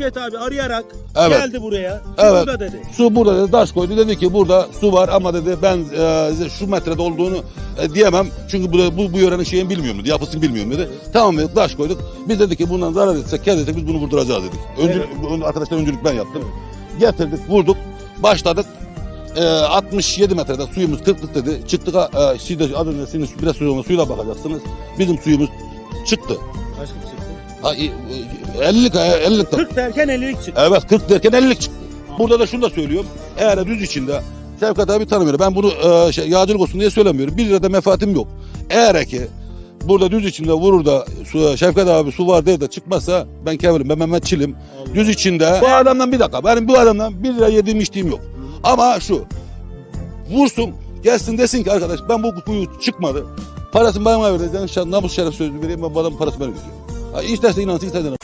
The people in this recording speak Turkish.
Şevket abi arayarak Evet. geldi buraya. Evet. Burada dedi. Su burada dedi taş koydu dedi ki burada su var ama dedi ben e, size şu metrede olduğunu e, diyemem. Çünkü bu, bu, bu yörenin şeyini bilmiyorum dedi yapısını bilmiyorum dedi. Tamam dedi taş koyduk. Biz dedik ki bundan zarar etsek kez etsek biz bunu vurduracağız dedik. Öncülük, Arkadaşlar öncülük ben yaptım. Getirdik vurduk başladık. E, 67 metrede suyumuz 40'lık dedi. Çıktık e, şimdi az önce sizin biraz sonra suyla bakacaksınız. Bizim suyumuz çıktı. Kaçlık çıktı? Ha, e, e, 50'lik 50'lik 40 derken 50'lik çıktı. Evet 40 derken 50'lik çıktı. Burada da şunu da söylüyorum. Eğer düz içinde Şevkat abi tanımıyorum. Ben bunu e, şey, yağcılık olsun diye söylemiyorum. Bir lirada menfaatim yok. Eğer ki burada düz içinde vurur da su, Şevkat abi su var diye de çıkmazsa ben kevirim. Ben Mehmet Çilim. Düz içinde bu adamdan bir dakika. Benim bu adamdan bir lira yediğim içtiğim yok. Ama şu vursun gelsin desin ki arkadaş ben bu kuyu çıkmadı. Parasını bana vereceğim. Namus şeref sözü vereyim ben bu adamın parasını ben ödeyeceğim. Ish das Dinos, ish das Dinos.